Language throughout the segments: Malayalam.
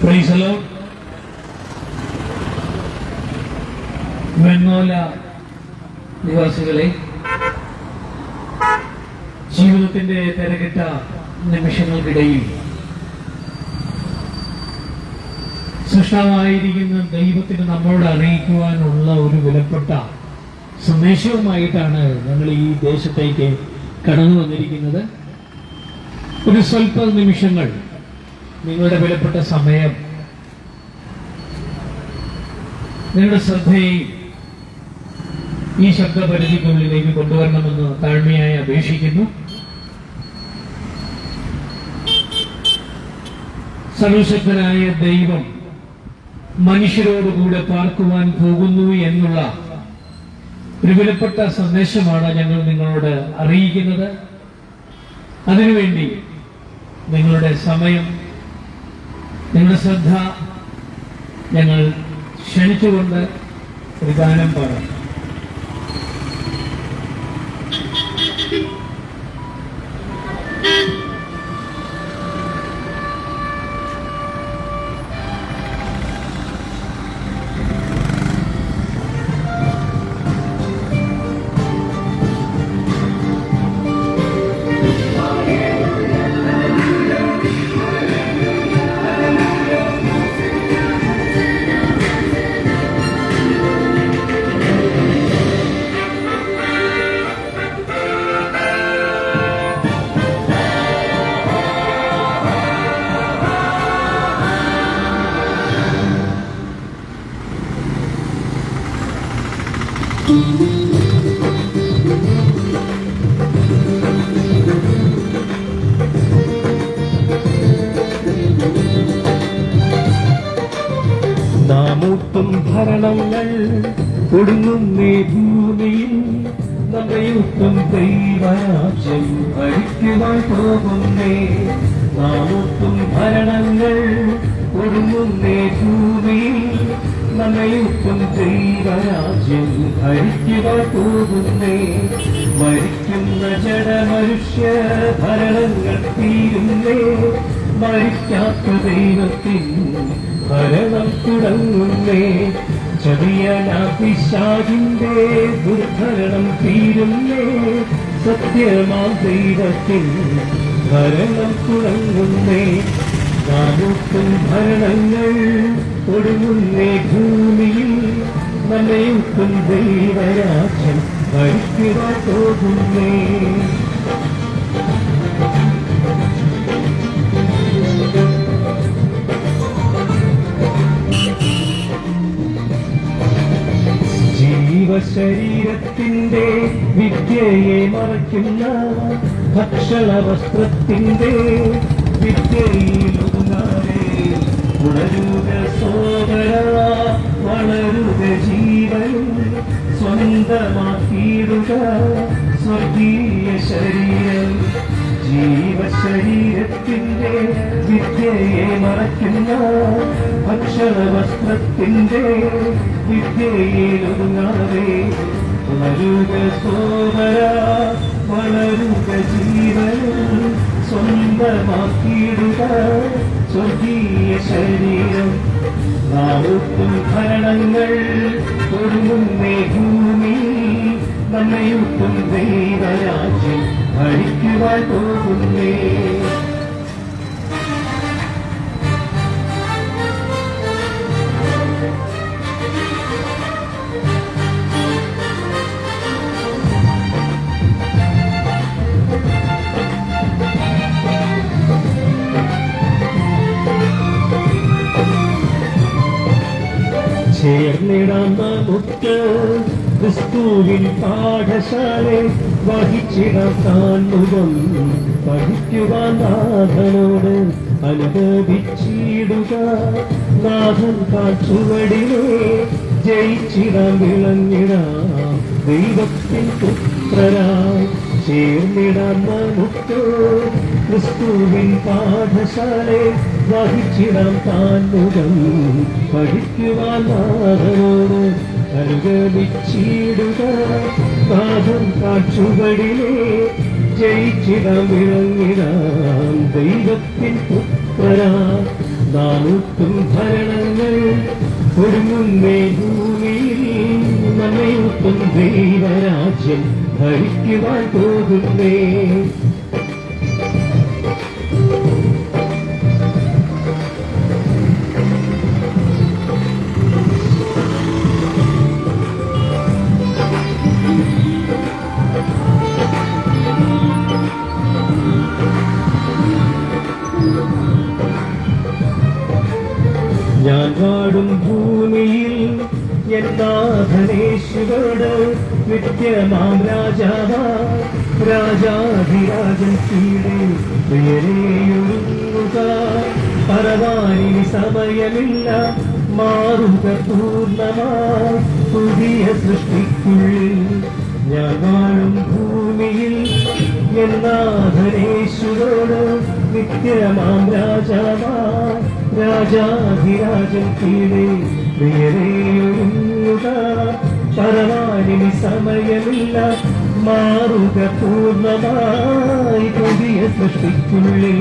പ്രൈസ് ഹലോ വെണ്ണോല നിവാസികളെ ജീവിതത്തിന്റെ തിരകിട്ട നിമിഷങ്ങൾക്കിടയിൽ സൃഷ്ടാവായിരിക്കുന്ന ദൈവത്തിന് നമ്മളോട് അറിയിക്കുവാനുള്ള ഒരു വിലപ്പെട്ട സന്ദേശവുമായിട്ടാണ് നമ്മൾ ഈ ദേശത്തേക്ക് കടന്നു വന്നിരിക്കുന്നത്. ഒരു സ്വല്പ നിമിഷങ്ങൾ നിങ്ങളുടെ വിലപ്പെട്ട സമയം നിങ്ങളുടെ ശ്രദ്ധയും ഈ ശബ്ദപരിധിക്കുള്ളിലേക്ക് കൊണ്ടുവരണമെന്ന് താഴ്മയായി അപേക്ഷിക്കുന്നു. സർവശക്തനായ ദൈവം മനുഷ്യരോടുകൂടെ പാർക്കുവാൻ പോകുന്നു എന്നുള്ള ഒരു വിലപ്പെട്ട സന്ദേശമാണ് ഞങ്ങൾ നിങ്ങളോട് അറിയിക്കുന്നത്. അതിനുവേണ്ടി നിങ്ങളുടെ സമയം നിങ്ങളുടെ ശ്രദ്ധ ഞങ്ങൾ ക്ഷണിച്ചുകൊണ്ട് ഒരു ഗാനം പാടാം. നാമൂട്ടും ഭരണങ്ങൾ ഒടുങ്ങുന്നേ ഭൂമിയിൽ നമ്മയൂട്ടും ദൈവരാജ്യം ഭരിക്കുവാൻ പോകുന്നേ. നാമൂട്ടും ഭരണങ്ങൾ ഒടുങ്ങുന്നേ ഭൂമിയിൽ നമ്മയൂട്ടും ദൈവരാജ്യം ഭരിക്കുക പോകുന്നേ മരിക്കുന്ന ജഡമനുഷ്യ ഭരണങ്ങൾ തീരുന്നേ മരിക്കാത്ത ദൈവത്തിൻ ഭരണം തുടങ്ങുന്നേ. ചെറിയ പിശാചിന്റെ ദുർഭരണം തീരുന്നേ. സത്യമാ ദൈവത്തിൻ ഭരണം തുടങ്ങുന്നേ. നാമൂട്ടും ഭരണങ്ങൾ ഒടുങ്ങുന്നേ ഭൂമിയിൽ നനയൂട്ടും ദൈവരാജ്യം ഭരിക്കുക പോകുന്നേ. ജീവശരീരത്തിന്റെ വിദ്യയെ മറയ്ക്കുന്ന ഭക്ഷണ വസ്ത്രത്തിന്റെ വിദ്യയിലൊതുങ്ങാതെ ഉണരുക സോദര വളരുക ജീവൻ. സ്വന്തമാക്കിയിടുക സ്വർഗീയ ശരീരം. ജീവശരീരത്തിന്റെ വിദ്യയെ മറയ്ക്കുന്ന ഭക്ഷണ വസ്ത്രത്തിന്റെ വിദ്യയിലൊതുങ്ങാതെ വളരുക സോദര വളരുക ജീവൻ. സ്വന്തമാക്കിയിടുക സ്വർഗീയ ശരീരം. നാമൂട്ടും ഭരണങ്ങൾ ഒരുങ്ങുന്നേ ഭൂമി നമ്മയൂട്ടും ദൈവരാജ്യം ഭരിക്കുവാൻ പോകുന്നേ. ചേർന്നിടാം നമുക്ക് ക്രിസ്തുവിൻ പാഠശാലെ വഹിച്ചിടാം താൻമുഖം പഠിക്കുവാൻ നാഥനോട് അനുഭവിച്ചിടുക നാഥൻ കാച്ചുവടിനെ ജയിച്ചിടാം വിളഞ്ഞിടാം ദൈവത്തിൻ പുത്രരായി ചേർന്നിടാം നമുക്ക് ക്രിസ്തുവിൻ പാഠശാല വഹിച്ചിടാം താൻമുഖം പഠിക്കുവാൻ നാഥനോട് അനുഗമിച്ചിടുക. നാഥം കാച്ചുവടിലെ ജയിച്ചിടാം വിളങ്ങിടാം ദൈവത്തിൻ പുത്രരാ നാനൂറ്റും ഭരണങ്ങൾ ഒരുങ്ങുന്നേ ഭൂമിയിൽ. നമ്മയൂട്ടും ദൈവരാജ്യം ഭരിക്കുവാൻ പോകുന്നേ. ഞാൻ വാടും ഭൂമിയിൽ എന്താധനേശ്വരോട് നിത്യമാം രാജാവ. രാജാധിരാജൻ കീഴേ പരവാനി സമയമില്ല മാറുക പൂർണമാ. പുതിയ സൃഷ്ടിക്കുള്ളിൽ ഞാൻ വാഴും ഭൂമിയിൽ എന്നാധനേശ്വരോട് നിത്യമാം രാജാവാ. രാജാധിരാജൻ കീഴേ സമയമില്ല മാറുക പൂർണമായി. പുതിയ സൃഷ്ടിക്കുള്ളിൽ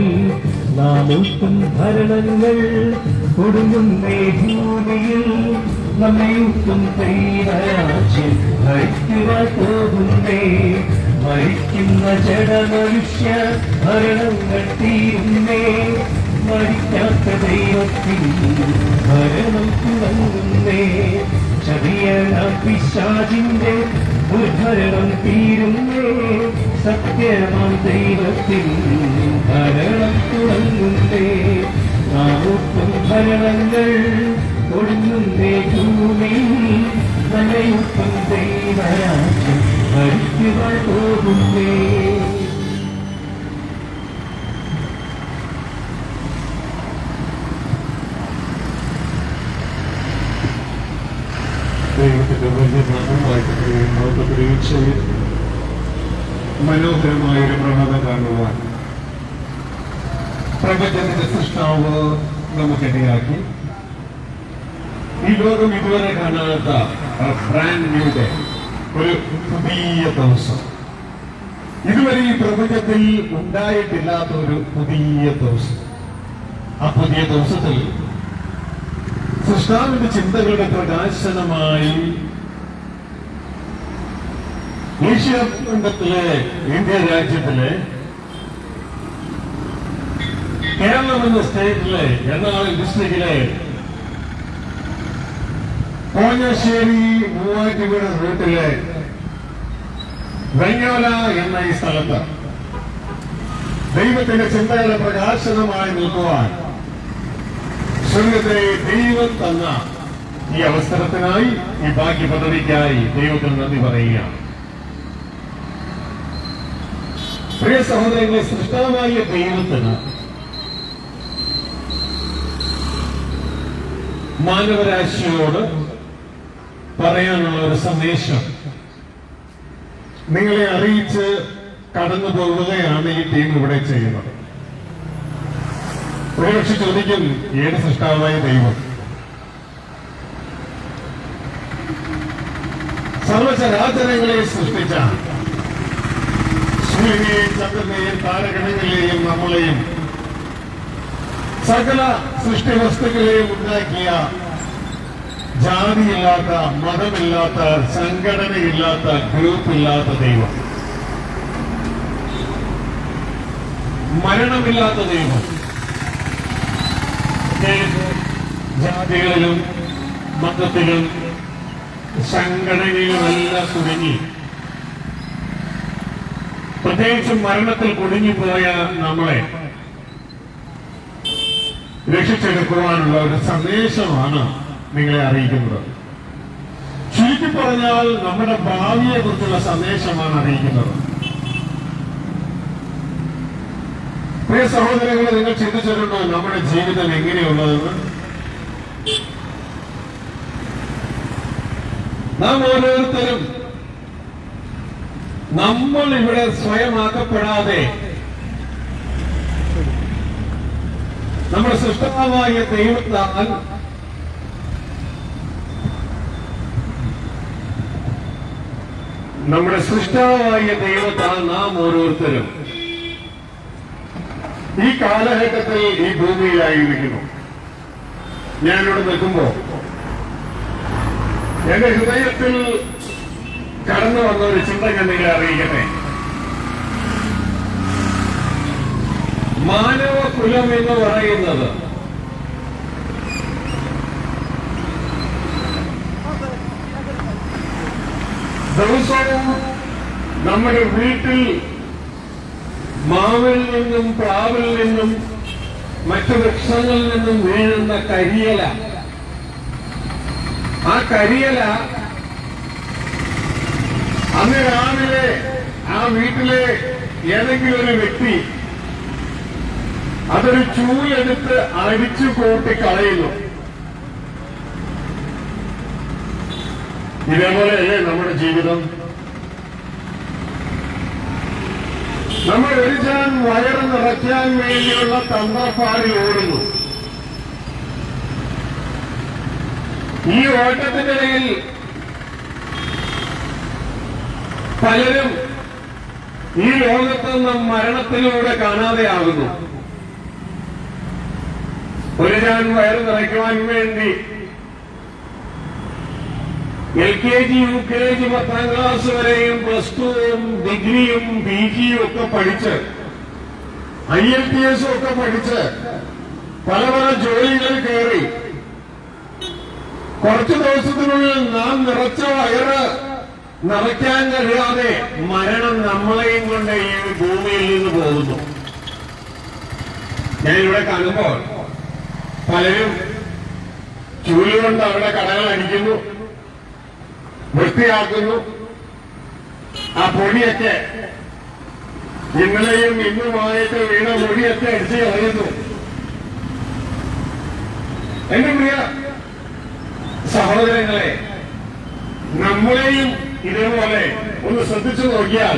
നാമൂട്ടും ഭരണങ്ങൾ കൊടുങ്ങുന്നേ ഭൂമിയിൽ നമ്മയൂട്ടും ഭരിക്കുവാൻ പോകുന്നേ. മരിക്കുന്ന ജഡമനുഷ്യ ഭരണങ്ങൾ തീരുന്നേ. മരിക്കാത്ത ദൈവത്തിൽ ഭരണം തുടങ്ങുന്നേ ചതിയണ പിശാചിന്റെ ദുർഭരണം തീരുന്നേ സത്യമാം ദൈവത്തിൽ ഭരണം തുടങ്ങുന്നേ. നാമൊപ്പം ഭരണങ്ങൾ ഒടുങ്ങുന്നേ ഭൂമി നല്ലയുപ്പം ദൈവരാജ്യം ഭരിക്കുവാൻ പോകുന്നേ ദൈവത്തിന്റെ വലിയ നാമമായിട്ട് നോക്കപ്പെടുകയും ചെയ്യും മനോഹരമായ ഒരു പ്രവണത കാണുവാൻ പ്രപഞ്ചത്തിന്റെ സൃഷ്ടാവ് നമുക്കിടയാക്കി ഈ ലോകം ഇതുവരെ കാണാത്ത ബ്രാൻഡ് ഒരു പുതിയ ദിവസം. ഇതുവരെ ഈ പ്രപഞ്ചത്തിൽ ഉണ്ടായിട്ടില്ലാത്ത ഒരു പുതിയ ദിവസം. ആ പുതിയ ദിവസത്തിൽ സൃഷ്ടാവിന്റെ ചിന്തകളുടെ പ്രകാശനമായി ഏഷ്യ ഇന്ത്യ രാജ്യത്തിലെ കേരളം എന്ന സ്റ്റേറ്റിലെ എറണാകുളം ഡിസ്ട്രിക്റ്റിലെ കോഞ്ഞശ്ശേരി മൂവാറ്റുപുഴ റൂട്ടിലെ വെങ്ങോല എന്ന ഈ സ്ഥലത്ത് ദൈവത്തിന്റെ ചിന്തകളെ പ്രകാശനമായി നിൽക്കുവാൻ സ്വർഗത്തെ ദൈവം തന്ന ഈ അവസരത്തിനായി ഈ ഭാഗ്യ പദ്ധതിക്കായി ദൈവത്തിന് നന്ദി പറയുകയാണ്. പ്രിയ സഹോദരങ്ങളെ സൃഷ്ടാവായ ദൈവത്തിന് മാനവരാശിയോട് പറയാനുള്ള ഒരു സന്ദേശം. നിങ്ങളെ അറിയിച്ച് കടന്നു പോകുകയാണ് ഈ ടീം ഇവിടെ ചെയ്യുന്നത്. ഒരുപക്ഷെ ചോദിക്കും ഏത് സൃഷ്ടാവായ ദൈവം? സർവചരാചരങ്ങളെ സൃഷ്ടിച്ച സൂര്യനെയും ചന്ദ്രനെയും താരകണങ്ങളെയും നമ്മളെയും സകല സൃഷ്ടി വസ്തുക്കളെയും ഉണ്ടാക്കിയ ജാതിയില്ലാത്ത മതമില്ലാത്ത സംഘടനയില്ലാത്ത ഗ്രൂപ്പില്ലാത്ത ദൈവം. മരണമില്ലാത്ത ദൈവം. ജാതികളിലും മതത്തിലും സംഘടനയിലുമെല്ലാം കുടുങ്ങി. പ്രത്യേകിച്ച് മരണത്തിൽ കുടുങ്ങിപ്പോയ നമ്മളെ രക്ഷിച്ചെടുക്കുവാനുള്ള ഒരു സന്ദേശമാണ് നിങ്ങളെ അറിയിക്കുന്നത്. ചുരുക്കി പറഞ്ഞാൽ നമ്മുടെ ഭാവിയെ കുറിച്ചുള്ള സന്ദേശമാണ് അറിയിക്കുന്നത്. പ്രിയ സഹോദരങ്ങളെ നിങ്ങൾ ചിന്തിച്ചിട്ടുണ്ടോ നമ്മുടെ ജീവിതം എങ്ങനെയുള്ളതെന്ന്? നാം ഓരോരുത്തരും നമ്മൾ ഇവിടെ സ്വയമാക്കപ്പെടാതെ നമ്മുടെ സൃഷ്ടാവായ ദൈവത്താൽ നമ്മുടെ സൃഷ്ടാവായ ദൈവത്താൽ നാം ഓരോരുത്തരും ഈ കാലഘട്ടത്തിൽ ഈ ഭൂമിയിലായിരിക്കുന്നു. ഞാനിവിടെ നിൽക്കുമ്പോ എന്റെ ഹൃദയത്തിൽ കടന്നു വന്ന ഒരു ചിന്ത കണ്ണിനെ അറിയിക്കട്ടെ. മാനവ കുലം എന്ന് പറയുന്നത് ദിവസവും നമ്മുടെ വീട്ടിൽ മാവിൽ നിന്നും പ്ലാവിൽ നിന്നും മറ്റു വൃക്ഷങ്ങളിൽ നിന്നും വീഴുന്ന കരിയല. ആ കരിയല അന്ന് രാവിലെ ആ വീട്ടിലെ ഏതെങ്കിലും ഒരു വ്യക്തി അതൊരു ചൂലെടുത്ത് അടിച്ചു കൂട്ടി കളയുന്നു. ഇതേപോലെയല്ലേ നമ്മുടെ ജീവിതം? നമ്മൾ ഒരിച്ചാൻ വയറ് നിറയ്ക്കാൻ വേണ്ടിയുള്ള തന്ത്രപ്പാടി ഓടുന്നു. ഈ ഓട്ടത്തിന്റെ പലരും ഈ ലോകത്ത് നിന്നും മരണത്തിലൂടെ കാണാതെയാകുന്നു. ഒരു ഞാൻ വയറ് നിറയ്ക്കുവാൻ വേണ്ടി L K G U K G പത്താം ക്ലാസ് വരെയും പ്ലസ് ടുവും ഡിഗ്രിയും പി ജിയും ഒക്കെ പഠിച്ച് ഐ എൽ പി എസും ഒക്കെ പഠിച്ച് പല പല ജോലികൾ കയറി കുറച്ചു ദിവസത്തിനുള്ളിൽ നാം നിറച്ച വയറ് നിറയ്ക്കാൻ കഴിയാതെ മരണം നമ്മളെയും കൊണ്ട് ഈ ഭൂമിയിൽ നിന്ന് പോകുന്നു. ഞാനിവിടെ കാണുമ്പോൾ പലരും ചൂലുകൊണ്ട് അവിടെ കടകൾ അടിക്കുന്നു വൃത്തിയാക്കുന്നു. ആ പൊടിയൊക്കെ ഇന്നലെയും ഇന്നുമായിട്ട് വീണ പൊടിയൊക്കെ അടിച്ച് കളയുന്നു. എന്റെ പ്രിയ സഹോദരങ്ങളെ നമ്മളെയും ഇതേപോലെ ഒന്ന് ശ്രദ്ധിച്ചു നോക്കിയാൽ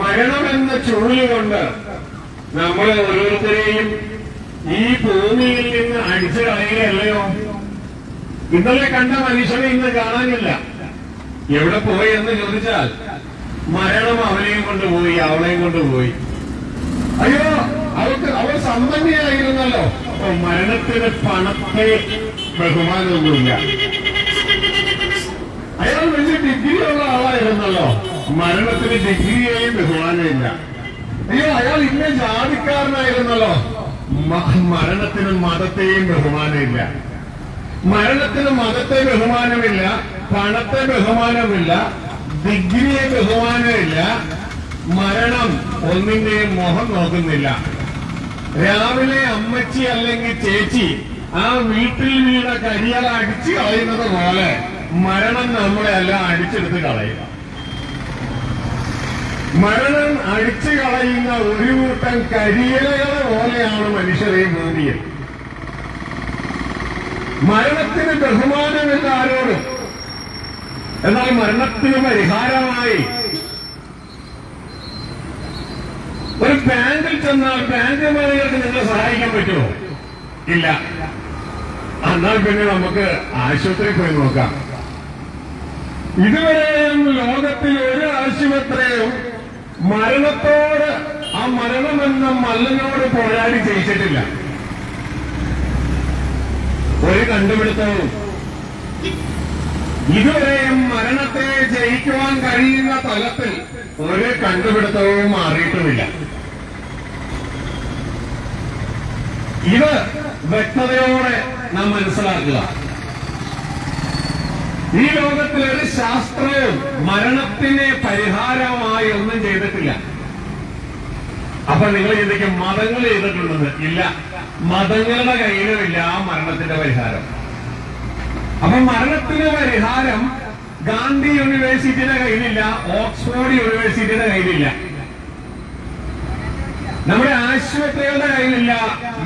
മരണമെന്ന ചുഴലുകൊണ്ട് നമ്മളെ ഓരോരുത്തരെയും ഈ ഭൂമിയിൽ നിന്ന് അടിച്ചു കളയുകയല്ലയോ? ഇന്നലെ കണ്ട മനുഷ്യനെ ഇന്ന് കാണാനില്ല. എവിടെ പോയി എന്ന് ചോദിച്ചാൽ മരണം അവനെയും കൊണ്ടുപോയി അവളെയും കൊണ്ടുപോയി. അയ്യോ അവൾക്ക് അവൾ സമ്പന്നയായിരുന്നല്ലോ മരണത്തിന് പണത്തെ ബഹുമാനമൊന്നുമില്ല. അയാൾ വലിയ ഡിഗ്രി ഉള്ള ആളായിരുന്നല്ലോ. മരണത്തിന് ഡിഗ്രിയെയും ബഹുമാനമില്ല. അയ്യോ അയാൾ ഇന്ന ജാതിക്കാരനായിരുന്നല്ലോ. മരണത്തിന് മതത്തെയും ബഹുമാനമില്ല. മരണത്തിന് മതത്തെ ബഹുമാനമില്ല പണത്തെ ബഹുമാനമില്ല ഡിഗ്രിയെ ബഹുമാനമില്ല മരണം ഒന്നിന്റെയും മുഖം നോക്കുന്നില്ല. രാവിലെ അമ്മച്ചി അല്ലെങ്കിൽ ചേച്ചി ആ വീട്ടിൽ വീണ കരിയല അടിച്ചു കളയുന്നത് പോലെ. മരണം നമ്മളെ എല്ലാം അടിച്ചെടുത്ത് കളയുക. മരണം അടിച്ചു കളയുന്ന ഒരു കൂട്ടം കരിയിലകളെ പോലെയാണ് മനുഷ്യരെ ഭൂമിയിൽ. മരണത്തിന് ബഹുമാനമില്ല ആരോടും. എന്നാൽ മരണത്തിന് പരിഹാരമായി ഒരു ബാങ്കിൽ ചെന്നാൽ ബാങ്ക് മാനേജർക്ക് നിങ്ങളെ സഹായിക്കാൻ പറ്റുമോ? ഇല്ല. എന്നാൽ പിന്നെ നമുക്ക് ആശുപത്രിയിൽ പോയി നോക്കാം. ഇതുവരെയും ലോകത്തിൽ ഒരു ആശുപത്രിയും മരണത്തോട് ആ മരണമെന്ന മല്ലനോട് പോരാടി ജയിച്ചിട്ടില്ല. ഒരു കണ്ടുപിടുത്തവും. ഇതുവരെയും മരണത്തെ ജയിക്കുവാൻ കഴിയുന്ന തലത്തിൽ ഒരു കണ്ടുപിടുത്തവും മാറിയിട്ടുമില്ല. ഇത് വ്യക്തതയോടെ നാം മനസ്സിലാക്കുക. ഈ ലോകത്തിൽ ഒരു ശാസ്ത്രവും മരണത്തിന് പരിഹാരമായി ഒന്നും ചെയ്തിട്ടില്ല. അപ്പൊ നിങ്ങൾ ചിന്തിക്കും മതങ്ങൾ ചെയ്തിട്ടുണ്ടെന്ന്? ഇല്ല. മതങ്ങളുടെ കയ്യിലുമില്ല ആ മരണത്തിന്റെ പരിഹാരം. അപ്പൊ മരണത്തിന് പരിഹാരം ഗാന്ധി യൂണിവേഴ്സിറ്റിയുടെ കയ്യിലില്ല ഓക്സ്ഫോർഡ് യൂണിവേഴ്സിറ്റിയുടെ കയ്യിലില്ല. നമ്മുടെ ആശുപത്രികളുടെ കയ്യിലില്ല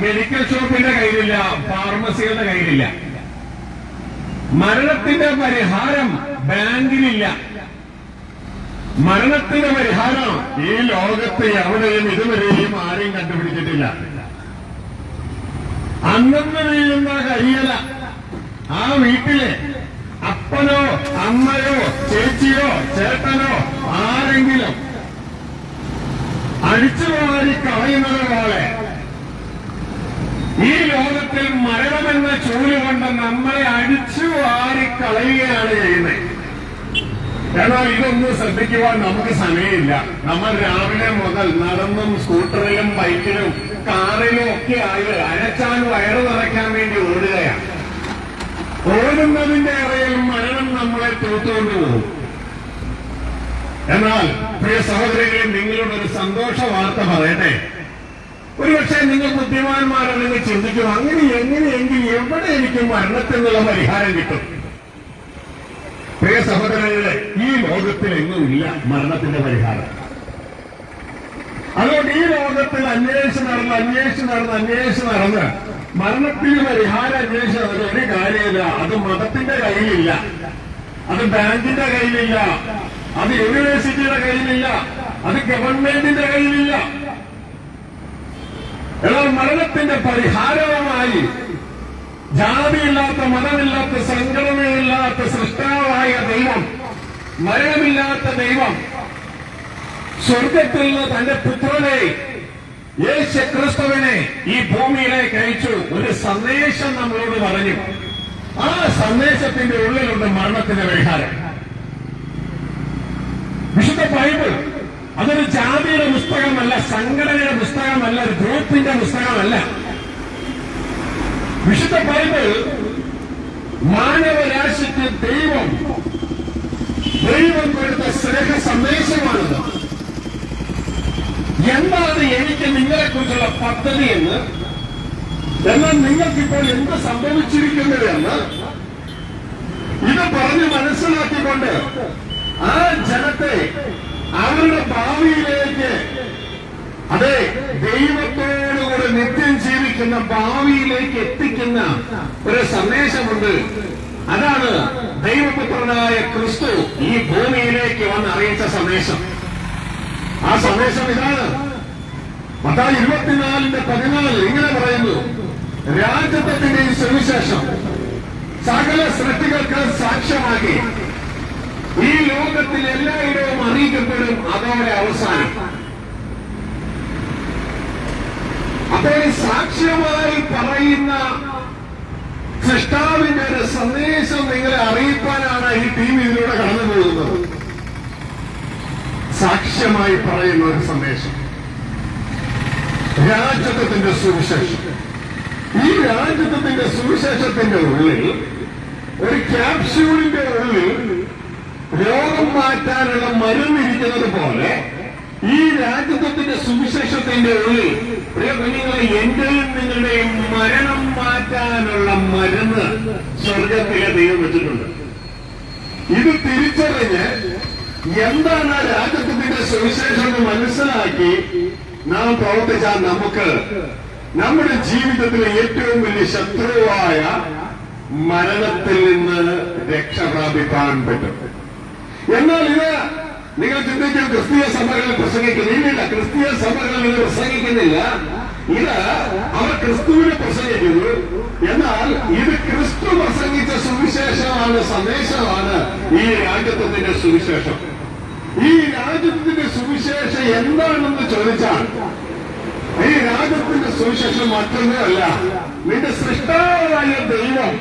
മെഡിക്കൽ ഷോപ്പിന്റെ കയ്യിലില്ല ഫാർമസികളുടെ കയ്യിലില്ല. മരണത്തിന്റെ പരിഹാരം ബാങ്കിലില്ല. മരണത്തിന്റെ പരിഹാരം ഈ ലോകത്തെ എവിടെയും ഇതുവരെയും ആരെയും കണ്ടുപിടിച്ചിട്ടില്ല. അന്നന്ന് വീഴുന്ന കഴിയല ആ വീട്ടിലെ അപ്പനോ അമ്മയോ ചേച്ചിയോ ചേട്ടനോ ആരെങ്കിലും അടിച്ചുമാറി കളയുന്നത് പോലെ ഈ ലോകത്തിൽ മരണമെന്ന ചൂൽ കൊണ്ട് നമ്മളെ അടിച്ചു വാരി കളയുകയാണ് ചെയ്യുന്നത്. എന്നാൽ ഇതൊന്നും ശ്രദ്ധിക്കുവാൻ നമുക്ക് സമയമില്ല. നമ്മൾ രാവിലെ മുതൽ നടന്നും സ്കൂട്ടറിലും ബൈക്കിലും കാറിലും ഒക്കെ ആയി അരച്ചാൽ വയറ് നിറയ്ക്കാൻ വേണ്ടി ഓടുകയാണ്. ഓടുന്നതിന്റെ ഇറയിൽ മരണം നമ്മളെ തൂത്തുകൊണ്ട് പോകും. എന്നാൽ പ്രിയ സഹോദരങ്ങളെ നിങ്ങളോട് ഒരു സന്തോഷ വാർത്ത പറയട്ടെ? ഒരുപക്ഷെ നിങ്ങൾ ബുദ്ധിമാന്മാരാണെങ്കിൽ ചിന്തിക്കും. അങ്ങനെ എങ്ങനെയെങ്കിൽ എവിടെ എനിക്ക് മരണത്തിനുള്ള പരിഹാരം കിട്ടും? പ്രിയ സഹോദരങ്ങളെ ഈ ലോകത്തിൽ എങ്ങുമില്ല മരണത്തിന്റെ പരിഹാരം. അതുകൊണ്ട് ഈ ലോകത്തിൽ അന്വേഷിച്ച് നടന്ന് അന്വേഷിച്ച് നടന്ന് അന്വേഷിച്ച് നടന്ന് മരണത്തിന് പരിഹാരം അന്വേഷിച്ച് നടന്ന ഒരു കാര്യമില്ല. അത് മതത്തിന്റെ കയ്യിലില്ല. അത് ബാങ്കിന്റെ കയ്യിലില്ല. അത് യൂണിവേഴ്സിറ്റിയുടെ കയ്യിലില്ല. അത് ഗവൺമെന്റിന്റെ കയ്യിലില്ല. എന്നാൽ മരണത്തിന്റെ പരിഹാരവുമായി ജാതിയില്ലാത്ത മതമില്ലാത്ത സംഘടനയില്ലാത്ത സൃഷ്ടാവായ ദൈവം മരണമില്ലാത്ത ദൈവം സ്വർഗത്തിൽ നിന്ന് തന്റെ പുത്രനെ യേശു ക്രിസ്തുവിനെ ഈ ഭൂമിയിലേക്ക് അയച്ചു. ഒരു സന്ദേശം നമ്മളോട് പറഞ്ഞു. ആ സന്ദേശത്തിന്റെ ഉള്ളിലുണ്ട് മരണത്തിന്റെ പരിഹാരം. വിശുദ്ധ ബൈബിൾ അതൊരു ജാതിയുടെ പുസ്തകമല്ല സംഘടനയുടെ പുസ്തകമല്ല ഒരു ഗ്രൂപ്പിന്റെ പുസ്തകമല്ല. വിശുദ്ധ ബൈബിൾ മാനവരാശിക്ക് ദൈവം ദൈവം കൊടുത്ത സ്നേഹ സന്ദേശമാണിത് എന്താണ് എനിക്ക് നിങ്ങളെ കുറിച്ചുള്ള പദ്ധതി എന്ന്? എന്നാൽ നിങ്ങൾക്കിപ്പോൾ എന്ത് സംഭവിച്ചിരിക്കുന്നത് എന്ന്? ഇത് പറഞ്ഞ് മനസ്സിലാക്കിക്കൊണ്ട് ആ ജനത്തെ അവരുടെ ഭാവിയിലേക്ക്. അതെ ദൈവത്തോടുകൂടെ നിത്യം ജീവിക്കുന്ന ഭാവിയിലേക്ക് എത്തിക്കുന്ന ഒരു സന്ദേശമുണ്ട്. അതാണ് ദൈവപുത്രനായ ക്രിസ്തു ഈ ഭൂമിയിലേക്ക് വന്ന് അറിയിച്ച സന്ദേശം. ആ സന്ദേശം ഇതാണ്. മത്തായി ഇരുപത്തിനാലിന്റെ പതിനാല് ഇങ്ങനെ പറയുന്നു. രാജ്യത്തിന്റെ സുവിശേഷം സകല സൃഷ്ടികൾക്ക് സാക്ഷ്യമാക്കി. ഈ ലോകത്തിൽ എല്ലായിടവും അറിയിക്കപ്പെടും അതോടെ അവസാനം. അപ്പോൾ സാക്ഷ്യമായി പറയുന്ന സൃഷ്ടാവിന്റെ ഒരു സന്ദേശം നിങ്ങളെ അറിയിക്കാനാണ് ഈ ടീം ഇതിലൂടെ കടന്നു പോകുന്നത്. സാക്ഷ്യമായി പറയുന്ന ഒരു സന്ദേശം. രാജ്യത്വത്തിന്റെ സുവിശേഷം. ഈ രാജ്യത്വത്തിന്റെ സുവിശേഷത്തിന്റെ ഉള്ളിൽ ഒരു ക്യാപ്സ്യൂളിന്റെ ഉള്ളിൽ രോഗം മാറ്റാനുള്ള മരുന്നിരിക്കുന്നത് പോലെ ഈ രാജ്യത്വത്തിന്റെ സുവിശേഷത്തിന്റെ ഉള്ളിൽ പ്രിയ കുഞ്ഞുങ്ങളെ എന്റെയും നിങ്ങളുടെയും മരണം മാറ്റാനുള്ള മരുന്ന് സ്വർഗത്തിലെ ദൈവം വെച്ചിട്ടുണ്ട്. ഇത് തിരിച്ചറിഞ്ഞ് എന്താണ് രാജ്യത്വത്തിന്റെ സുവിശേഷം എന്ന് മനസ്സിലാക്കി നാം പ്രവർത്തിച്ചാൽ നമുക്ക് നമ്മുടെ ജീവിതത്തിലെ ഏറ്റവും വലിയ ശത്രുവായ മരണത്തിൽ നിന്ന് രക്ഷ പ്രാപിക്കാൻ പറ്റും. എന്നാൽ ഇത് നിങ്ങൾ ചിന്തിക്കും ക്രിസ്തീയ സഭകളിൽ പ്രസംഗിക്കുന്നില്ല ക്രിസ്തീയ സഭകളിൽ ഇത് പ്രസംഗിക്കുന്നില്ല. ഇത് അവർ ക്രിസ്തുവിനെ പ്രസംഗിക്കുന്നു. എന്നാൽ ഇത് ക്രിസ്തു പ്രസംഗിച്ച സുവിശേഷമാണ് സന്ദേശമാണ് ഈ രാജ്യത്വത്തിന്റെ സുവിശേഷം. ഈ രാജ്യത്തിന്റെ സുവിശേഷം എന്താണെന്ന് ചോദിച്ചാൽ ഈ രാജ്യത്തിന്റെ സുവിശേഷം മറ്റൊന്നുമല്ല നിന്റെ സൃഷ്ടാവായ ദൈവം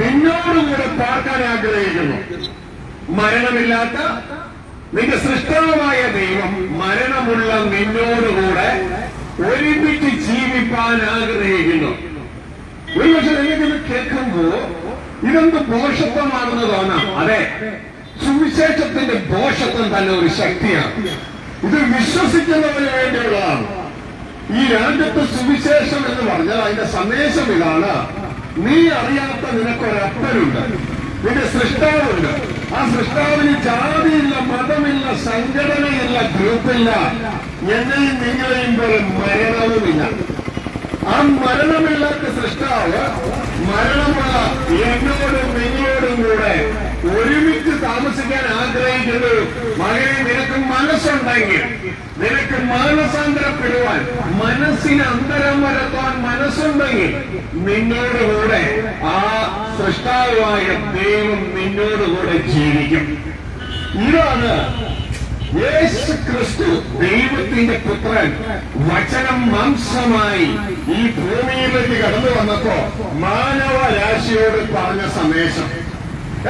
നിന്നോടുകൂടെ പാർക്കാൻ ആഗ്രഹിക്കുന്നു. മരണമില്ലാത്ത നിന്റെ സൃഷ്ടാവായ ദൈവം മരണമുള്ള നിന്നോടുകൂടെ ഒരുമിച്ച് ജീവിപ്പാൻ ആഗ്രഹിക്കുന്നു ഒരുപക്ഷെ നിങ്ങൾക്കിത് കേൾക്കുമ്പോ ഇതെന്ത് ഭോഷത്വമാണെന്ന് തോന്നാം അതെ സുവിശേഷത്തിന്റെ ഭോഷത്വം തന്നെ ഒരു ശക്തിയാണ്. ഇത് വിശ്വസിക്കുന്നവന് വേണ്ടിയുള്ളതാണ്. ഈ രാജ്യത്ത് സുവിശേഷം എന്ന് പറഞ്ഞാൽ അതിന്റെ സന്ദേശം ഇതാണ്. നീ അറിയാത്ത നിനക്കൊരപ്പനുണ്ട്. നിന്റെ സൃഷ്ടാവുണ്ട്. ആ സൃഷ്ടാവിന് ജാതിയില്ല മതമില്ല സംഘടനയില്ല ഗ്രൂപ്പില്ല. എന്നെയും നിങ്ങളെയും പോലെ മരണവുമില്ല. ആ മരണമില്ലാത്ത സൃഷ്ടാവ് മരണമുള്ള എന്നോടും നിങ്ങളോടും കൂടെ ഒരുമിച്ച് താമസിക്കാൻ ആഗ്രഹിക്കുന്നു. മകനെ നിനക്ക് മനസ്സുണ്ടെങ്കിൽ നിനക്ക് മാനസാന്തരപ്പെടുവാൻ മനസ്സിന് അന്തരം വരത്താൻ മനസ്സുണ്ടെങ്കിൽ നിന്നോടുകൂടെ ആ സൃഷ്ടാവായ ദൈവം നിന്നോട് നിന്നോടുകൂടെ ജീവിക്കും. ഇതാണ് യേശു ക്രിസ്തു ദൈവത്തിന്റെ പുത്രൻ വചനം മാംസമായി ഈ ഭൂമിയിലേക്ക് കടന്നു വന്നപ്പോ മാനവരാശിയോട് പറഞ്ഞ സന്ദേശം.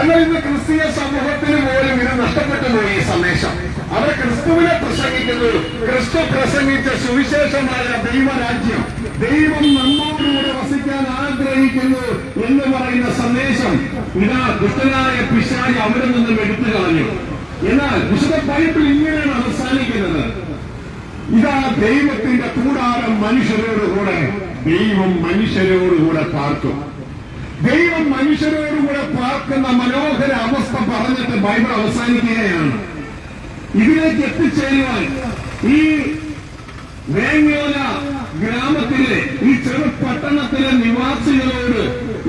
എന്നാൽ ഇന്ന് ക്രിസ്തീയ സമൂഹത്തിന് പോലും ഇത് നഷ്ടപ്പെട്ടു പോയി ഈ സന്ദേശം. അവർ ക്രിസ്തുവിനെ പ്രസംഗിക്കുന്നു ക്രിസ്തു പ്രസംഗിച്ച സുവിശേഷമായ ദൈവരാജ്യം. ദൈവം നമ്മോടുകൂടെ വസിക്കാൻ ആഗ്രഹിക്കുന്നു എന്ന് പറയുന്ന സന്ദേശം ഇതാ ദുഷ്ടനായ പിശാരി അവിടെ നിന്നും എടുത്തു കളഞ്ഞു. എന്നാൽ വിശുദ്ധ ബൈബിൾ ഇങ്ങനെയാണ് അവസാനിക്കുന്നത്. ഇതാ ദൈവത്തിന്റെ കൂടാരം മനുഷ്യരോടുകൂടെ ദൈവം മനുഷ്യരോടുകൂടെ പാർക്കും ദൈവം മനുഷ്യരോടുകൂടെ പാർക്കുന്ന മനോഹര അവസ്ഥ പറഞ്ഞിട്ട് ബൈബിൾ അവസാനിക്കുകയാണ്. ഇതിലേക്ക് എത്തിച്ചേരുവാൻ ഈ വേങ്ങോല ഗ്രാമത്തിലെ ഈ ചെറു പട്ടണത്തിലെ നിവാസികളോട്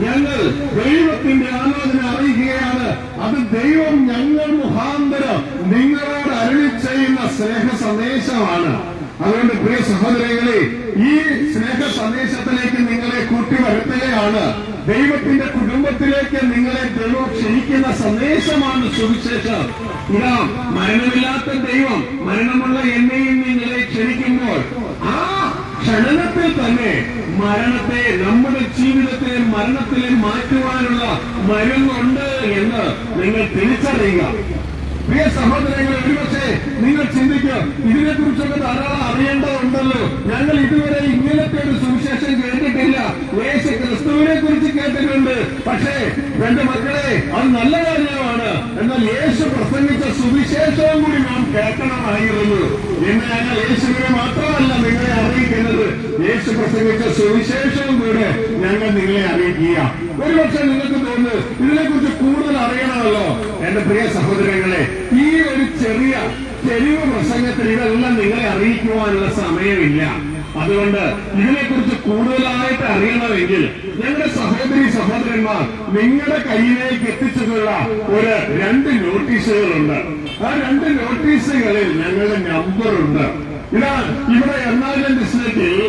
ഞങ്ങൾ ദൈവത്തിന്റെ ആലോചന അറിയുകയാണ് അത് ദൈവം ഞങ്ങൾ മുഖാന്തരം നിങ്ങളോട് അരുളി ചെയ്യുന്ന സ്നേഹ സന്ദേശമാണ് അതുകൊണ്ട് പ്രിയ സഹോദരങ്ങളെ ഈ സ്നേഹ സന്ദേശത്തിലേക്ക് നിങ്ങളെ കൂട്ടി വരുത്തുകയാണ് ദൈവത്തിന്റെ കുടുംബത്തിലേക്ക് നിങ്ങളെ ദൈവം ക്ഷണിക്കുന്ന സന്ദേശമാണ് സുവിശേഷം. ഇതാ മരണമില്ലാത്ത ദൈവം മരണമുള്ള എന്നെയും നിങ്ങളെ ക്ഷണിക്കുമ്പോൾ ആ ക്ഷണനത്തിൽ തന്നെ മരണത്തെ നമ്മുടെ ജീവിതത്തെ മരണത്തിലെ മാറ്റുവാനുള്ള മരുന്നുണ്ട് എന്ന് നിങ്ങൾ തിരിച്ചറിയുക. പ്രിയ സഹോദരങ്ങളെ ഒരുപക്ഷെ നിങ്ങൾ ചിന്തിക്കും ഇതിനെ കുറിച്ചൊക്കെ ധാരാളം അറിയേണ്ടതുണ്ടല്ലോ. ഞങ്ങൾ ഇതുവരെ ഇങ്ങനത്തെ ഒരു സുവിശേഷം കേട്ടിട്ടില്ല. യേശു ക്രിസ്തുവിനെ കുറിച്ച് കേട്ടിട്ടുണ്ട്. പക്ഷേ എന്റെ മക്കളെ അത് നല്ല കാര്യമാണ്. എന്നാൽ യേശു പ്രസംഗിച്ച സുവിശേഷവും കൂടി നാം കേൾക്കണമായിരുന്നു. എന്ന് ഞങ്ങൾ യേശുവിനെ മാത്രമല്ല നിങ്ങളെ അറിയിക്കുന്നത്. യേശു പ്രസംഗിച്ച സുവിശേഷവും കൂടെ ഞങ്ങൾ നിങ്ങളെ അറിയിക്കുക. ഒരുപക്ഷെ നിങ്ങൾക്ക് തോന്നുന്നു ഇതിനെക്കുറിച്ച് കൂടുതൽ അറിയണമല്ലോ. എന്റെ പ്രിയ സഹോദരങ്ങളെ ഈ ഒരു ചെറിയ തെരുവ് പ്രസംഗത്തിൽ ഇതെല്ലാം നിങ്ങളെ അറിയിക്കുവാനുള്ള സമയമില്ല. അതുകൊണ്ട് ഇതിനെക്കുറിച്ച് കൂടുതലായിട്ട് അറിയണമെങ്കിൽ ഞങ്ങളുടെ സഹോദരി സഹോദരന്മാർ നിങ്ങളുടെ കയ്യിലേക്ക് എത്തിച്ചിട്ടുള്ള ഒരു രണ്ട് നോട്ടീസുകളുണ്ട്. ആ രണ്ട് നോട്ടീസുകളിൽ ഞങ്ങളുടെ നമ്പറുണ്ട്. ഇതാ ഇവിടെ എറണാകുളം ഡിസ്ട്രിക്റ്റിൽ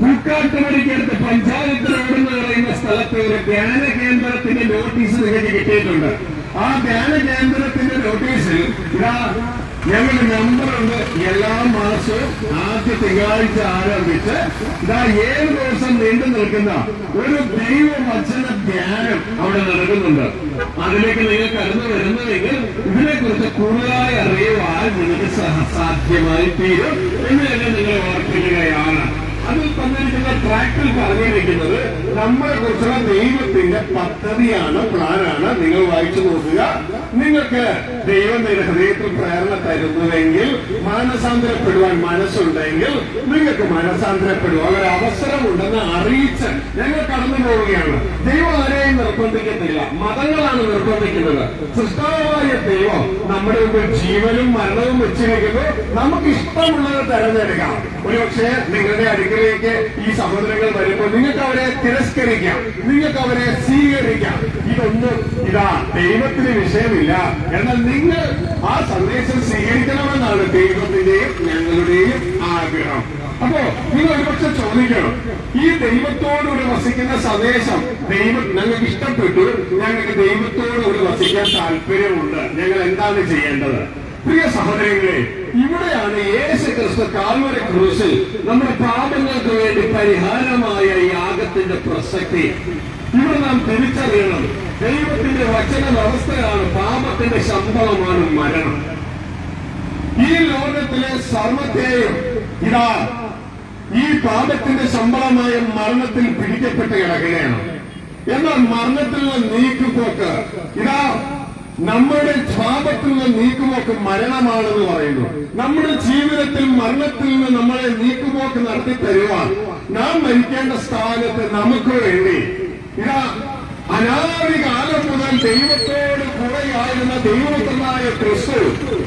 പൂക്കാട്ടുമടിക്കടുത്ത് പഞ്ചായത്ത് റോഡ് എന്ന് പറയുന്ന സ്ഥലത്ത് ഒരു ധ്യാന കേന്ദ്രത്തിന്റെ നോട്ടീസ് നിങ്ങൾക്ക് കിട്ടിയിട്ടുണ്ട്. ആ ധ്യാന കേന്ദ്രത്തിന്റെ നോട്ടീസിൽ ഇതാ ഞങ്ങളുടെ നമ്പറുണ്ട് എല്ലാ മാസവും ആദ്യ തിങ്കളാഴ്ച ആരംഭിച്ച് ഇതാ ഏഴ് ദിവസം നീണ്ടു നിൽക്കുന്ന ഒരു ദൈവവചന ധ്യാനം അവിടെ നടക്കുന്നുണ്ട്. അതിലേക്ക് നിങ്ങൾ കടന്നു വരുന്നതെങ്കിൽ ഇതിനെക്കുറിച്ച് കൂടുതലായി അറിയുവാൻ നിങ്ങൾക്ക് സാധ്യമായി തീരും. എന്ന് തന്നെ നിങ്ങൾ ഓർപ്പിക്കുകയാണ്. അതിൽ തന്നിരിക്കുന്ന ട്രാക്കിൽ പറഞ്ഞിരിക്കുന്നത് നമ്മളെ കുറിച്ചുള്ള ദൈവത്തിന്റെ പദ്ധതിയാണ് പ്ലാനാണ്. നിങ്ങൾ വായിച്ചു നോക്കുക. നിങ്ങൾക്ക് ദൈവം നിന്റെ ഹൃദയത്തിൽ പ്രേരണ തരുന്നുവെങ്കിൽ മാനസാന്തരപ്പെടുവാൻ മനസ്സുണ്ടെങ്കിൽ നിങ്ങൾക്ക് മാനസാന്തരപ്പെടുവാൻ ഒരു അവസരമുണ്ടെന്ന് അറിയിച്ച് ഞങ്ങൾ കടന്നു പോവുകയാണ്. ദൈവം ആരെയും നിർബന്ധിക്കത്തില്ല. മതങ്ങളാണ് നിർബന്ധിക്കുന്നത്. സൃഷ്ടാവായ ദൈവം നമ്മുടെ മുമ്പിൽ ജീവനും മരണവും വെച്ചിരിക്കുന്നു. നമുക്ക് ഇഷ്ടമുള്ളത് തെരഞ്ഞെടുക്കാം. ഒരുപക്ഷെ നിങ്ങളുടെ അടുക്കലേക്ക് ഈ സഹോദരങ്ങൾ വരുമ്പോൾ നിങ്ങൾക്ക് അവരെ തിരസ്കരിക്കാം നിങ്ങൾക്ക് അവരെ സ്വീകരിക്കാം. ഇതൊന്നും ഇതാ ദൈവത്തിന് വിഷയമില്ല. എന്നാൽ നിങ്ങൾ ആ സന്ദേശം സ്വീകരിക്കണമെന്നാണ് ദൈവത്തിന്റെയും ഞങ്ങളുടെയും ആഗ്രഹം. അപ്പോ നിങ്ങൾ ഒരുപക്ഷെ ചോദിക്കണം ഈ ദൈവത്തോടുകൂടി വസിക്കുന്ന സന്ദേശം ദൈവം ഞങ്ങൾക്ക് ഇഷ്ടപ്പെട്ടു ഞങ്ങൾക്ക് ദൈവത്തോടുകൂടി വസിക്കാൻ താല്പര്യമുണ്ട്. ഞങ്ങൾ എന്താണ് ചെയ്യേണ്ടത്? പ്രിയ സഹോദരങ്ങളെ ഇവിടെയാണ് യേശു ക്രിസ്തു കാൽവര ക്രൂശിൽ നമ്മുടെ പാപങ്ങൾക്ക് വേണ്ടി പരിഹാരമായ യാഗത്തിന്റെ പ്രസക്തി. ഇവിടെ നാം തിരിച്ചറിയണം. ദൈവത്തിന്റെ വചന വ്യവസ്ഥയാണ് പാപത്തിന്റെ ശമ്പളമാണ് മരണം. ഈ ലോകത്തിലെ സർവത്തെയും ഇതാ ഈ പാപത്തിന്റെ ശമ്പളമായ മരണത്തിൽ പിടിക്കപ്പെട്ട് കിടക്കുകയാണ്. എന്നാൽ മരണത്തിലുള്ള നീക്കുപോക്ക് ഇതാ നമ്മുടെ പാപത്തിൽ നിന്ന് നീക്കുപോക്ക് മരണമാണെന്ന് പറയുന്നു. നമ്മുടെ ജീവിതത്തിൽ മരണത്തിൽ നിന്ന് നമ്മളെ നീക്കുപോക്ക് നടത്തി തരുവാൻ നാം മരിക്കേണ്ട സ്ഥാനത്ത് നമുക്ക് വേണ്ടി. ഇതാ അനാദി കാലം മുതൽ ദൈവത്തോട് കൂടെയായിരുന്ന ദൈവപുത്രനായ ക്രിസ്തു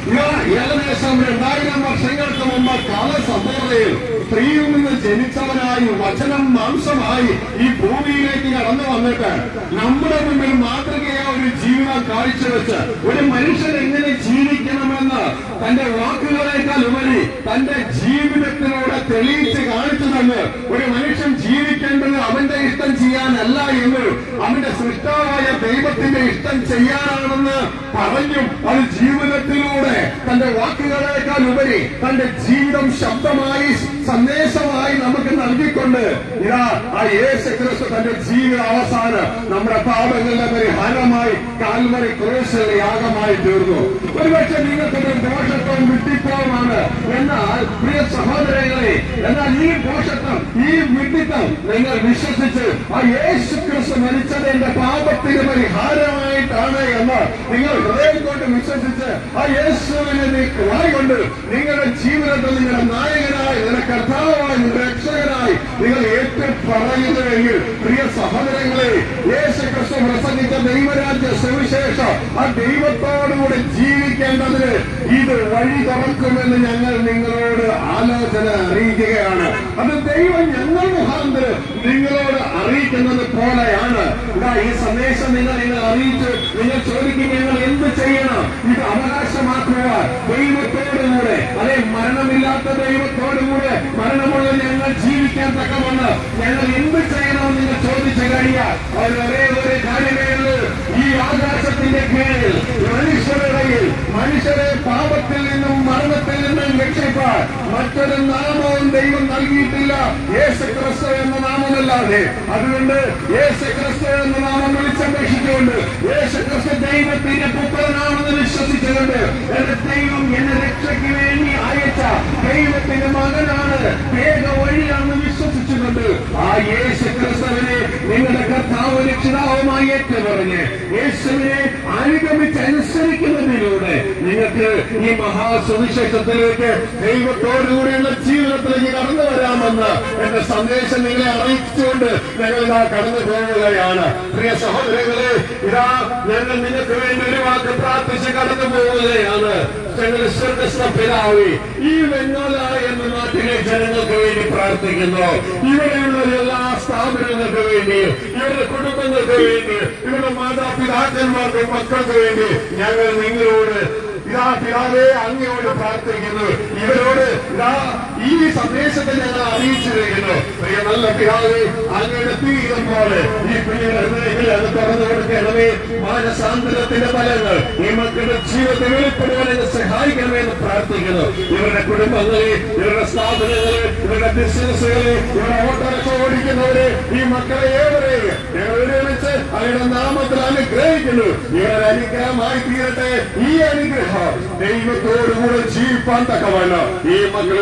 ഇതാ ഏകദേശം രണ്ടായിരം വർഷങ്ങൾക്ക് മുമ്പ് കാലസഭയിൽ സ്ത്രീയിൽ നിന്ന് ജനിച്ചവനായി വചനം മാംസമായി ഈ ഭൂമിയിലേക്ക് കടന്നു വന്നിട്ട് നമ്മുടെ മുമ്പിൽ മാതൃകയായ ഒരു ജീവിതം കാഴ്ചവെച്ച് ഒരു മനുഷ്യൻ എങ്ങനെ ജീവിക്കണമെന്ന് തന്റെ വാക്കുകളേക്കാൾ ഉപരി തന്റെ ജീവിതത്തിലൂടെ തെളിയിച്ച് കാണിച്ചു തന്ന് ഒരു മനുഷ്യൻ ജീവിക്കേണ്ടത് അവന്റെ ഇഷ്ടം ചെയ്യാനല്ല എന്ന് അവന്റെ സൃഷ്ടാവായ ദൈവത്തിന്റെ ഇഷ്ടം ചെയ്യാനാണെന്ന് പറഞ്ഞും അത് ജീവിതത്തിലൂടെ തന്റെ വാക്കുകളേക്കാൾ ഉപരി തന്റെ ജീവിതം ശബ്ദമായി സന്ദേശമായി നമുക്ക് നൽകിക്കൊണ്ട് ഇതാ ആ യേശു ക്രിസ്തു തന്റെ ജീവിത അവസാനം നമ്മുടെ പാപങ്ങളുടെ പരിഹാരമായി കാൽവറി ക്രൂശിൽ യാഗമായി തീർന്നു. ഒരുപക്ഷെ നിങ്ങൾക്കൊരു ദോഷത്വം വിട്ടിപ്പോവാണ് എന്നാൽ പ്രിയ സഹോദരങ്ങളെ എന്നാൽ ഈ ദോഷത്വം ഈ വിട്ടിത്വം നിങ്ങൾ വിശ്വസിച്ച് ആ യേശു ക്രിസ്തു മരിച്ചത് എന്റെ പാപത്തിന് പരിഹാരമായിട്ടാണ് എന്ന് നിങ്ങൾ ഹൃദയം കൊണ്ട് വിശ്വസിച്ച് ആ യേശുവിനെ നീ കൊണ്ട് നിങ്ങളുടെ ജീവിതത്തിൽ നിങ്ങളുടെ നായകനായി നിങ്ങളുടെ കർത്താവായി നിങ്ങളുടെ രക്ഷകനായി നിങ്ങൾ ഏറ്റു പറയുന്നുവെങ്കിൽ പ്രിയ സഹോദരങ്ങളെ യേശു കൃഷ്ണ പ്രസംഗിച്ച ദൈവരാജ്യ സുവിശേഷം ആ ദൈവത്തോടുകൂടെ ജീവിക്കേണ്ടതിന് ഇത് വഴി തുറക്കുമെന്ന് ഞങ്ങൾ നിങ്ങളോട് ആലോചന അറിയിക്കുകയാണ്. അത് ദൈവം ഞങ്ങൾ മുഖാന്തരം നിങ്ങളോട് അറിയിക്കുന്നത് പോലെയാണ്. ഈ സന്ദേശം നിങ്ങൾ നിങ്ങൾ അറിയിച്ച് നിങ്ങൾ ചോദിക്കും ഞങ്ങൾ എന്ത് ചെയ്യണം? ഇത് അവകാശമാക്കുക ദൈവത്തോടുകൂടെ അതെ മരണമില്ലാത്ത ദൈവത്തോടുകൂടെ മരണമുള്ള ഞങ്ങൾ ജീവിക്കാൻ തക്കവണ്ണ് ഞങ്ങൾ എന്ത് ചെയ്യണമെന്ന് നിങ്ങൾ ചോദിച്ചു കഴിഞ്ഞാൽ അവർ ഒരേ കാര്യമേ ഈ ആകാശത്തിന്റെ കീഴിൽ മനുഷ്യരുടെയിൽ മനുഷ്യരെ പാപത്തിൽ നിന്നും മരണത്തിൽ നിന്നും രക്ഷിപ്പാൻ മറ്റൊരു നാമവും ദൈവം നൽകിയിട്ടില്ല. യേശു ക്രിസ്തു എന്ന നാമമല്ലാതെ. അതുകൊണ്ട് യേശു ക്രിസ്തു എന്ന നാമം വിളിച്ചപേക്ഷിച്ചുകൊണ്ട് യേശു ക്രിസ്തു ദൈവത്തിന്റെ പുത്രനാണെന്ന് വിശ്വസിച്ചുകൊണ്ട് എന്റെ ദൈവം എന്നെ രക്ഷയ്ക്ക് വേണ്ടി അയച്ച ദൈവത്തിന്റെ മകനാണ്. ഏക വഴിയാണെന്ന് ആ യേശു ക്രിസ്തുവിനെ നിങ്ങളുടെ കർത്താവ് രക്ഷിതാവുമായി ഏറ്റുപറഞ്ഞ് യേശുവിനെ അനുഗമിച്ച് അനുസരിക്കുന്നതിലൂടെ നിങ്ങൾക്ക് ഈ മഹാസുവിശേഷത്തിലേക്ക് ദൈവത്തോടുകൂടിയുള്ള ജീവിതത്തിലേക്ക് കടന്നു വരാമെന്ന് എന്റെ സന്ദേശം നിങ്ങളെ അറിയിച്ചുകൊണ്ട് ഞങ്ങൾ കടന്നു പോവുകയാണ് പ്രിയ സഹോദരങ്ങളെ ഇതാ ഞങ്ങൾ നിനക്ക് വേണ്ടി ഒരു വാക്ക് പ്രാർത്ഥിച്ച് കടന്നു പോവുകയാണ് ഞങ്ങൾ ശ്രദ്ധ പിതാവേ ഈ വെങ്ങോല എന്ന നാട്ടിലെ ജനങ്ങൾക്ക് വേണ്ടി പ്രാർത്ഥിക്കുന്നു. ഇവിടെയുള്ള എല്ലാ സ്ഥാപനങ്ങൾക്ക് വേണ്ടി ഇവരുടെ കുടുംബങ്ങൾക്ക് വേണ്ടി ഇവരുടെ മാതാപിതാക്കന്മാർക്കും മക്കൾക്ക് വേണ്ടി ഞങ്ങൾ നിങ്ങളോട് ഇതാ പിതാവേ അങ്ങയോട് പ്രാർത്ഥിക്കുന്നു. ഇവരോട് ഇതാ ഈ സന്ദേശത്തെ ഞങ്ങൾ അറിയിച്ചിരിക്കുന്നു. പ്രിയ നല്ല പിതാവേ അങ്ങയുടെ തീരം പോലെ ഈ പ്രിയ ഹൃദയത്തിൽ അത് തുറന്നു കൊടുക്കണമേ. മാനസാന്തരത്തിന്റെ ഫലങ്ങൾ. ഈ മക്കളുടെ ജീവിതത്തെ വെളിപ്പെടുവാൻ എന്നെ സഹായിക്കണമെന്ന് പ്രാർത്ഥിക്കുന്നു. ഇവരുടെ കുടുംബങ്ങളെ ഇവരുടെ സ്ഥാപനങ്ങളെ ഇവരുടെ ബിസിനസ്സുകളെ ഇവരുടെ ഓട്ടോറിക്ഷ ഓടിക്കുന്നവരെ ഈ മക്കളെ ഏവരെയും ഞങ്ങൾ ഒരുമിച്ച് അവരുടെ നാമത്തിൽ അനുഗ്രഹിക്കുന്നു. ഇവരുടെ അനുഗ്രഹമായി തീരട്ടെ ഈ അനുഗ്രഹം. ദൈവത്തോടുകൂടെ ജീവിപ്പാൻ തക്കവണ്ണം. ഈ മക്കളെ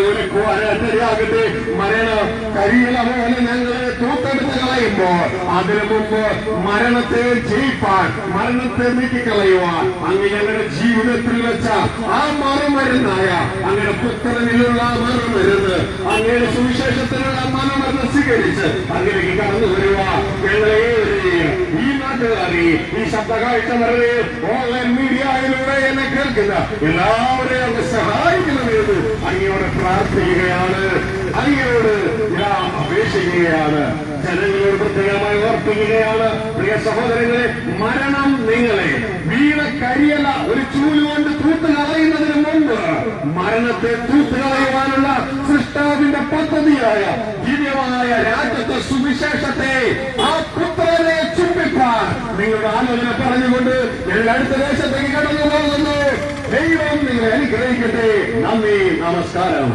ഒരുക്കുവാനാകട്ടെ മരണം പോലെ ഞങ്ങളെ തൂത്തെടുത്ത് കളയുമ്പോൾ അതിനു മുമ്പ് മരണത്തെ ജയിപ്പാൻ മരണത്തെ നീക്കിക്കളയുവാൻ അങ്ങ് ഞങ്ങളുടെ ജീവിതത്തിൽ വെച്ച ആ മറുമരുന്നായ അങ്ങയുടെ പുത്രനിലുള്ള മറുമരുന്ന് അങ്ങയുടെ സുവിശേഷത്തിലുള്ള മറുമരുന്ന് സ്വീകരിച്ച് അങ്ങനെയൊക്കെ കടന്നു വരുവാ ഞങ്ങളെ ഈ നാട്ടുകാരി ഈ ശബ്ദ കാഴ്ചവരെ ഓൺലൈൻ മീഡിയയിലൂടെ എന്നെ കേൾക്കുന്ന എല്ലാവരെയും അങ്ങ് സഹായിക്കണമെന്ന് അങ്ങയോട് പ്രാർത്ഥിക്കുകയാണ് അങ്ങനെയോട് ഞാൻ അപേക്ഷിക്കുകയാണ്. ജനങ്ങളോട് പ്രത്യേകമായി ഓർപ്പിക്കുകയാണ്. പ്രിയ സഹോദരങ്ങളെ മരണം നിങ്ങളെ. വീണ കരിയല ഒരു ചൂൽ കൊണ്ട് തൂത്ത് കളയുന്നതിന് മുമ്പ് മരണത്തെ തൂത്ത് കളയുവാനുള്ള സൃഷ്ടാവിന്റെ പദ്ധതിയായ ദിവ്യമായ രാജ്യത്തെ സുവിശേഷത്തെ ആ പുത്രനെ ചുംബിപ്പാൻ നിങ്ങളുടെ ആലോചന പറഞ്ഞുകൊണ്ട് ഞങ്ങൾ അടുത്ത ദേശത്തേക്ക് കടന്നു പോകുന്നു ദൈവം നിങ്ങളെ അനുഗ്രഹിക്കട്ടെ. നന്ദി നമസ്കാരം.